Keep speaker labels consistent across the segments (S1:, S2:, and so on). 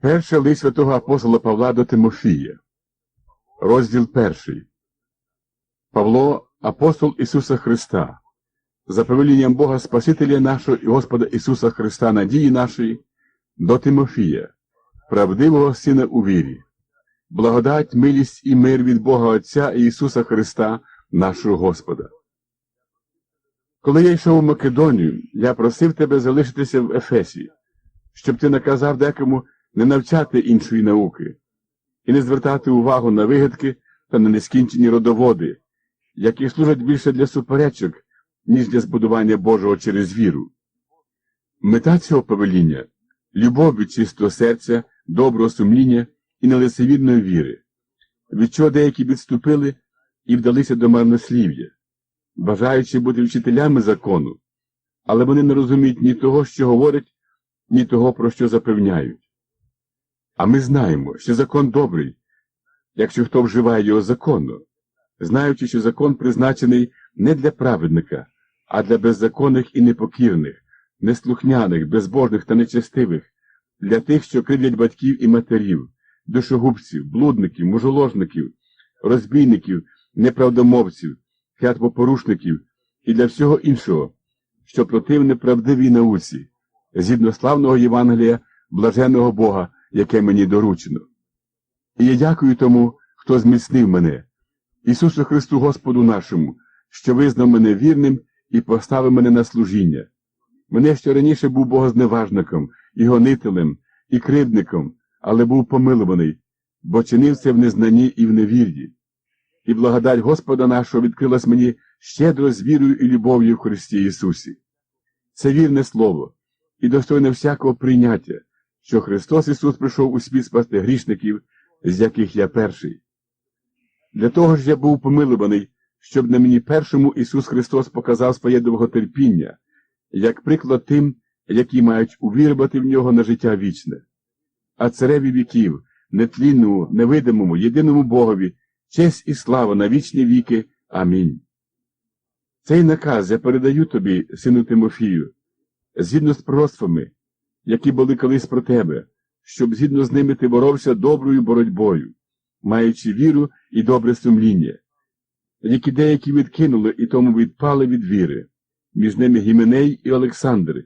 S1: Перший лист святого апостола Павла до Тимофія, розділ перший. Павло, апостол Ісуса Христа, за повелінням Бога Спасителя нашого і Господа Ісуса Христа, надії нашої, до Тимофія, правдивого Сина у вірі, благодать, милість і мир від Бога Отця і Ісуса Христа, нашого Господа. Коли я йшов у Македонію, я просив тебе залишитися в Ефесі, щоб ти наказав декому не навчати іншої науки і не звертати увагу на вигадки та на нескінчені родоводи, які служать більше для суперечок, ніж для збудування Божого через віру. Мета цього повеління любов від чистого серця, доброго сумління і нелицевірної віри, від чого деякі відступили і вдалися до марнослів'я, бажаючи бути вчителями закону, але вони не розуміють ні того, що говорять, ні того, про що запевняють. А ми знаємо, що закон добрий, якщо хто вживає його законно, знаючи, що закон призначений не для праведника, а для беззаконних і непокірних, неслухняних, безбожних та нечестивих, для тих, що кривдять батьків і матерів, душогубців, блудників, мужоложників, розбійників, неправдомовців, клятвопорушників і для всього іншого, що противне правдивій науці, згідно славного Євангелія, блаженого Бога, яке мені доручено. І я дякую тому, хто зміцнив мене, Ісусу Христу Господу нашому, що визнав мене вірним і поставив мене на служіння. Мене що раніше був богозневажником, і гонителем, і кривдником, але був помилуваний, бо чинив це в незнанні і в невір'ї. І благодать Господа нашого відкрилась мені щедро з вірою і любов'ю в Христі Ісусі. Це вірне слово і достойне всякого прийняття, що Христос Ісус прийшов у світ спасти грішників, з яких я перший. Для того ж я був помилуваний, щоб на мені першому Ісус Христос показав своє довготерпіння, як приклад тим, які мають увірувати в нього на життя вічне. А цареві віків, нетлінному, невидимому, єдиному Богові, честь і слава на вічні віки. Амінь. Цей наказ я передаю тобі, сину Тимофію, згідно з пророцтвами, які були колись про тебе, щоб згідно з ними ти боровся доброю боротьбою, маючи віру і добре сумління, які деякі відкинули і тому відпали від віри, між ними Гіменей і Олександр,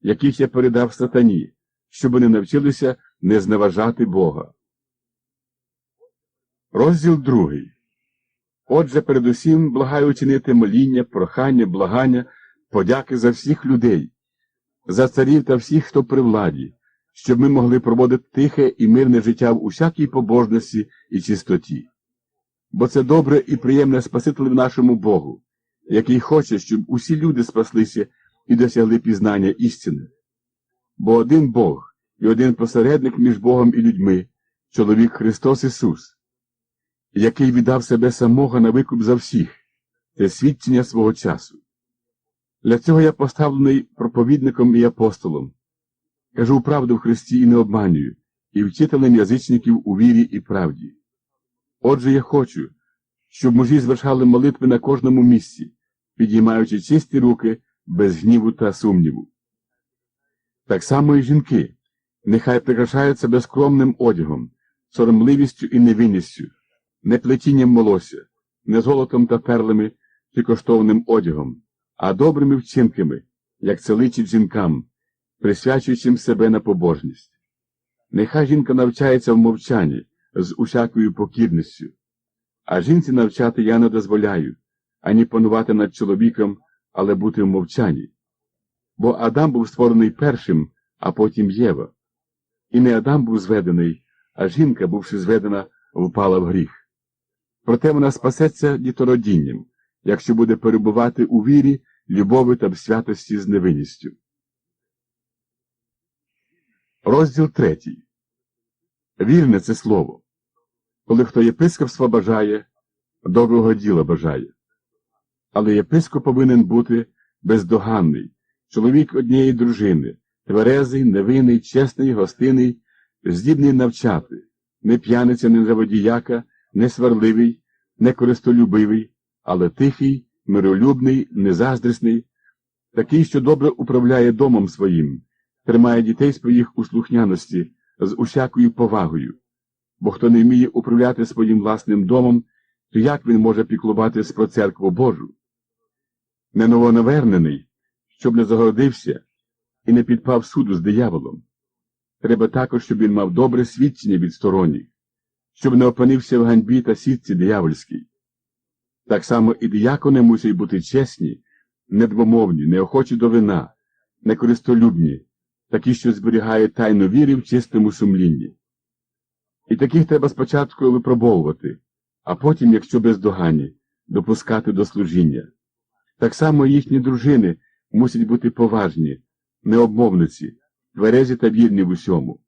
S1: яких я передав сатані, щоб вони навчилися не зневажати Бога. Розділ другий. Отже, передусім благаю учинити моління, прохання, благання, подяки за всіх людей, за царів та всіх, хто при владі, щоб ми могли проводити тихе і мирне життя в усякій побожності і чистоті. Бо це добре і приємне Спаситель нашому Богу, який хоче, щоб усі люди спаслися і досягли пізнання істини. Бо один Бог і один посередник між Богом і людьми, чоловік Христос Ісус, який віддав себе самого на викуп за всіх, це свідчення свого часу. Для цього я поставлений проповідником і апостолом. Кажу правду в Христі і не обманюю, і вчителем язичників у вірі і правді. Отже, я хочу, щоб мужі звершали молитви на кожному місці, підіймаючи чисті руки без гніву та сумніву. Так само і жінки, нехай прикрашають себе скромним одягом, соромливістю і невинністю, не плетінням волосся, не золотом та перлами чи коштовним одягом, а добрими вчинками, як це личить жінкам, присвячуючим себе на побожність. Нехай жінка навчається в мовчанні з усякою покірністю, а жінці навчати я не дозволяю, ані панувати над чоловіком, але бути в мовчанні. Бо Адам був створений першим, а потім Єва. І не Адам був зведений, а жінка, бувши зведена, впала в гріх. Проте вона спасеться дітородінням, якщо буде перебувати у вірі, любові та святості з невинністю. Розділ третій. Вірне це слово. Коли хто єпископства бажає, доброго діла бажає. Але єпископ повинен бути бездоганний, чоловік однієї дружини, тверезий, невинний, чесний, гостинний, здібний навчати, не п'яниця, не заводіяка, не сварливий, не користолюбивий, але тихий, миролюбний, незаздрісний, такий, що добре управляє домом своїм, тримає дітей своїх у слухняності, з усякою повагою, бо хто не вміє управляти своїм власним домом, то як він може піклуватись про церкву Божу? Не новонавернений, щоб не загородився і не підпав суду з дияволом. Треба також, щоб він мав добре свідчення від сторонніх, щоб не опинився в ганьбі та сітці диявольській. Так само і діякони мусять бути чесні, недвомовні, неохочі до вина, некористолюбні, такі, що зберігають тайну віри в чистому сумлінні. І таких треба спочатку випробовувати, а потім, якщо бездоганні, допускати до служіння. Так само їхні дружини мусять бути поважні, необмовниці, тверезі та вірні в усьому.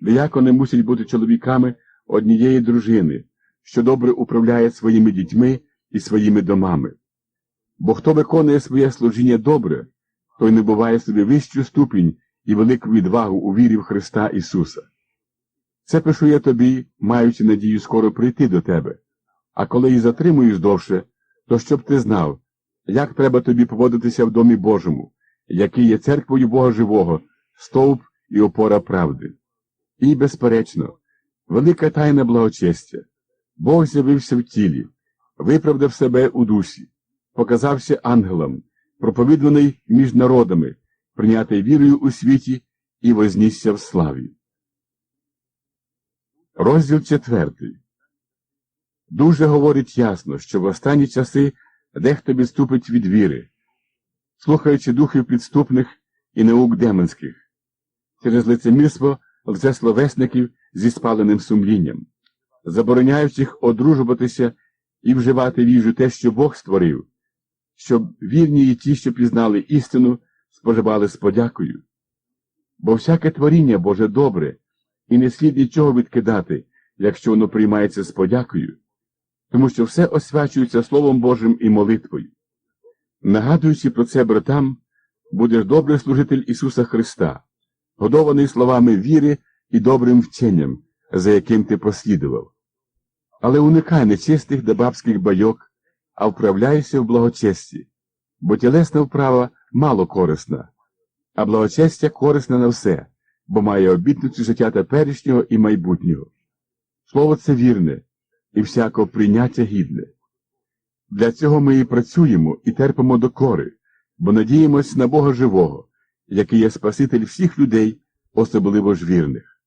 S1: Диякони мусять бути чоловіками однієї дружини, що добре управляє своїми дітьми і своїми домами. Бо хто виконує своє служіння добре, той не буває собі вищу ступінь і велику відвагу у вірі в Христа Ісуса. Це пишу я тобі, маючи надію скоро прийти до тебе. А коли і затримуюсь довше, то щоб ти знав, як треба тобі поводитися в домі Божому, який є церквою Бога Живого, стовп і опора правди. І, безперечно, велика тайна благочестя. Бог з'явився в тілі, виправдав себе у душі, показався ангелам, проповідуваний між народами, прийнятий вірою у світі і вознісся в славі. Розділ четвертий. Дуже говорить ясно, що в останні часи дехто відступить від віри, слухаючи духів підступних і наук демонських, через лицемірство лжесловесників зі спаленим сумлінням, забороняючих одружуватися і вживати в їжу те, що Бог створив, щоб вірні і ті, що пізнали істину, споживали з подякою. Бо всяке творіння Боже добре, і не слід нічого відкидати, якщо воно приймається з подякою, тому що все освячується Словом Божим і молитвою. Нагадуючи про це братам, будеш добрий служитель Ісуса Христа, годований словами віри і добрим вченням, за яким ти послідував. Але уникай нечистих да бабських байок, а вправляйся в благочесті, бо тілесна вправа мало корисна, а благочестя корисна на все, бо має обітницю життя теперішнього і майбутнього. Слово це вірне і всякого прийняття гідне. Для цього ми і працюємо і терпимо докори, бо надіємось на Бога живого, який є Спаситель всіх людей, особливо ж вірних.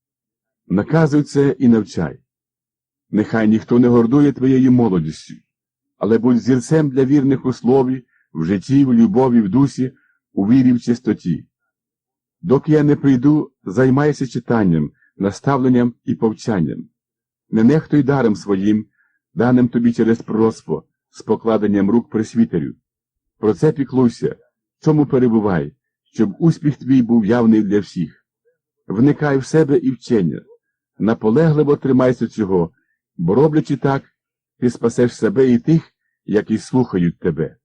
S1: Наказуй це і навчай. Нехай ніхто не гордує твоєю молодістю, але будь зірцем для вірних у слові, в житті, в любові, в дусі, у вірі, в чистоті. Доки я не прийду, займайся читанням, наставленням і повчанням. Не нехтуй даром своїм, даним тобі через пророцтво, з покладенням рук присвітерю. Про це піклуйся, в цьому перебувай, щоб успіх твій був явний для всіх. Вникай в себе і вчення, наполегливо тримайся цього, бо роблячи так, ти спасеш себе і тих, які слухають тебе.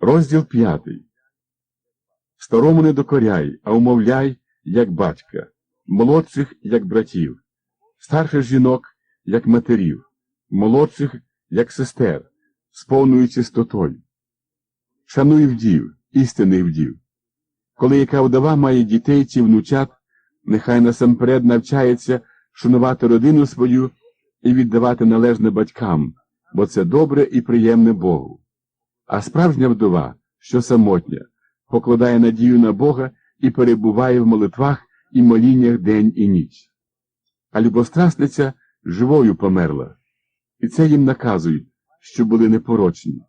S1: Розділ п'ятий. Старому не докоряй, а умовляй, як батька, молодших, як братів, старших жінок, як матерів, молодших, як сестер, з повною чистотою. Шануй вдів, істинних вдів. Коли яка вдова має дітей чи внучат, нехай насамперед навчається шанувати родину свою і віддавати належне батькам, бо це добре і приємне Богу. А справжня вдова, що самотня, покладає надію на Бога і перебуває в молитвах і моліннях день і ніч. А любострасниця живою померла, і це їм наказують, що були непорочні.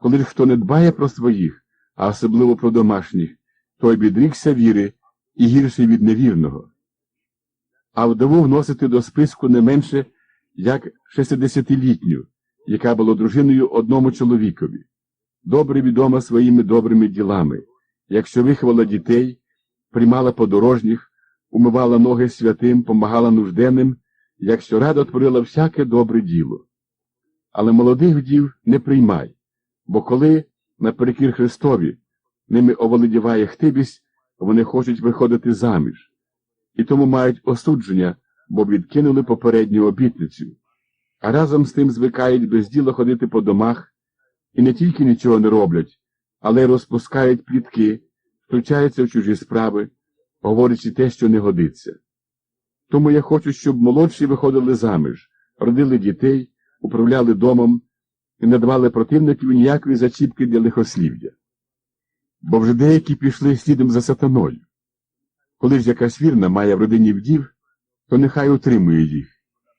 S1: Коли ж хто не дбає про своїх, а особливо про домашніх, той відрікся віри і гірший від невірного. А вдову вносити до списку не менше, як шестидесятилітню, яка була дружиною одному чоловікові, добре відома своїми добрими ділами, якщо виховала дітей, приймала подорожніх, умивала ноги святим, помагала нужденним, якщо радо творила всяке добре діло. Але молодих вдів не приймай, бо коли, наперекір Христові, ними оволодіває хтибість, вони хочуть виходити заміж, і тому мають осудження, бо відкинули попередню обітницю, а разом з тим звикають без діла ходити по домах і не тільки нічого не роблять, але й розпускають плітки, втручаються в чужі справи, говорячи те, що не годиться. Тому я хочу, щоб молодші виходили заміж, родили дітей, управляли домом і не давали противників ніякої зачіпки для лихослів'я. Бо вже деякі пішли слідом за сатаною. Коли ж якась вірна має в родині вдів, то нехай утримує їх,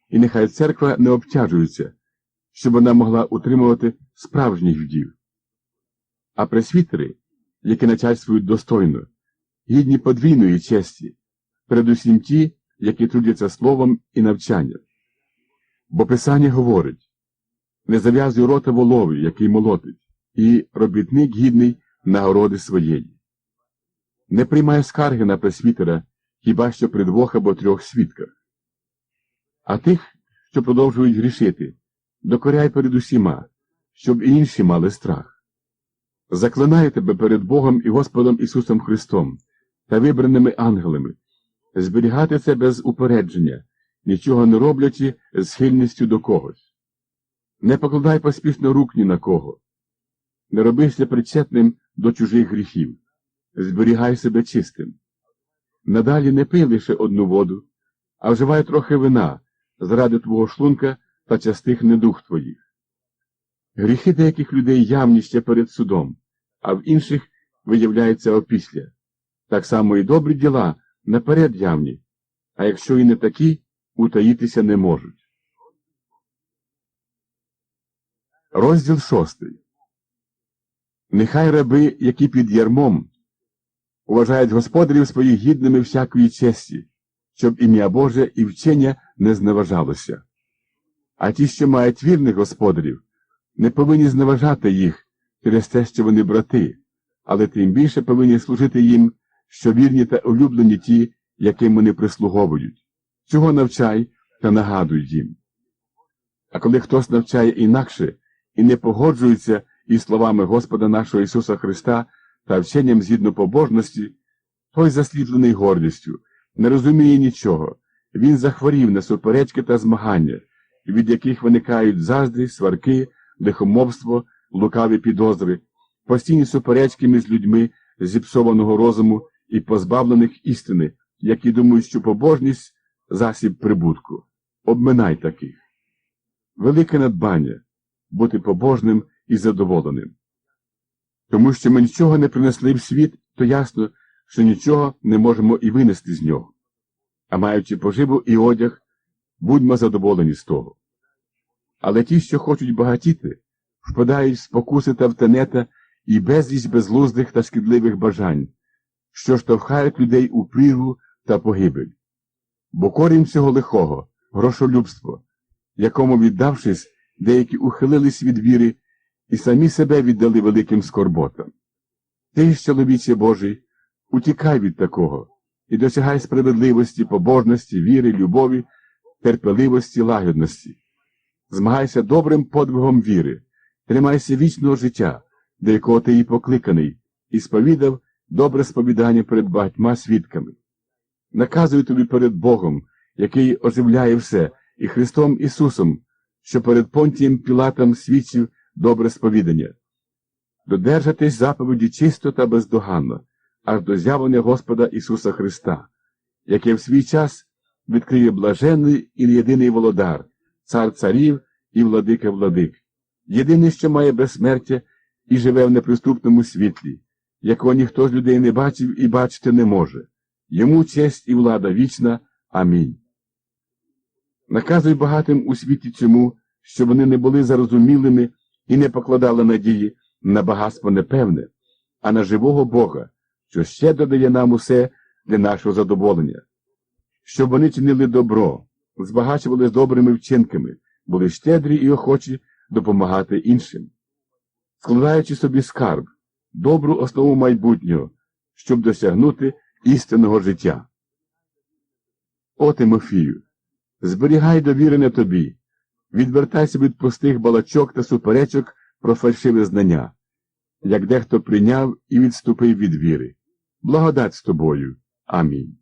S1: і нехай церква не обтяжується, щоб вона могла утримувати справжніх вдів. А пресвітери, які начальствують достойно, гідні подвійної честі, передусім ті, які трудяться словом і навчанням. Бо Писання говорить не зав'язуй рота волові, який молотить, і робітник гідний нагороди своєї. Не приймай скарги на пресвітера хіба що при двох або трьох свідках. А тих, що продовжують грішити, докоряй перед усіма, щоб і інші мали страх. Заклинаю тебе перед Богом і Господом Ісусом Христом та вибраними ангелами, зберігати це без упередження, нічого не роблячи з схильністю до когось. Не покладай поспішно рук ні на кого, не робися причетним до чужих гріхів, зберігай себе чистим. Надалі не пий лише одну воду, а вживай трохи вина заради твого шлунка та частих недух твоїх. Гріхи деяких людей явні ще перед судом, а в інших виявляються опісля. Так само і добрі діла наперед явні, а якщо і не такі, утаїтися не можуть. Розділ шостий. Нехай раби, які під ярмом, уважають господарів своїх гідними всякої честі, щоб ім'я Боже і вчення не зневажалося. А ті, що мають вірних господарів, не повинні зневажати їх через те, що вони брати, але тим більше повинні служити їм, що вірні та улюблені ті, яким вони прислуговують. Цього навчай та нагадуй їм. А коли хтось навчає інакше і не погоджується із словами Господа нашого Ісуса Христа та вченням згідно побожності, той засліплений гордістю, не розуміє нічого, він захворів на суперечки та змагання, від яких виникають заздрі, сварки, лихомовство, лукаві підозри, постійні суперечки між людьми зіпсованого розуму і позбавлених істини, які думають, що побожність засіб прибутку. Обминай таких. Велике надбання бути побожним і задоволеним. Тому що ми нічого не принесли в світ, то ясно, що нічого не можемо і винести з нього. А маючи поживу і одяг, будьмо задоволені з того. Але ті, що хочуть багатіти, впадають в спокуси та втенета і безліч безлуздих та шкідливих бажань, що штовхають людей у прірву та погибель. Бо корінь цього лихого грошолюбство, якому, віддавшись, деякі ухилились від віри і самі себе віддали великим скорботам. Ти, ж, чоловіче Божий, утікай від такого і досягай справедливості, побожності, віри, любові, терпеливості, лагідності. Змагайся добрим подвигом віри, тримайся вічного життя, до якого ти і покликаний, і сповідав добре сповідання перед багатьма свідками. Наказую тобі перед Богом, який оживляє все, і Христом Ісусом, що перед Понтієм Пілатом свідчив добре сповідання, додержатись заповіді чисто та бездоганно, аж до з'явлення Господа Ісуса Христа, яке в свій час відкриє блаженний і єдиний володар, цар царів і владика владик, єдиний, що має безсмертя і живе в неприступному світлі, якого ніхто з людей не бачив і бачити не може. Йому честь і влада вічна. Амінь. Наказуй багатим у світі цьому, щоб вони не були зарозумілими і не покладали надії на багатство непевне, а на живого Бога, що ще додає нам усе для нашого задоволення, щоб вони чинили добро, збагачували добрими вчинками, були щедрі і охочі допомагати іншим, складаючи собі скарб, добру основу майбутнього, щоб досягнути істинного життя. О Тимофію, зберігай довірене тобі, відвертайся від пустих балачок та суперечок про фальшиве знання, як дехто прийняв і відступив від віри. Благодать з тобою. Амінь.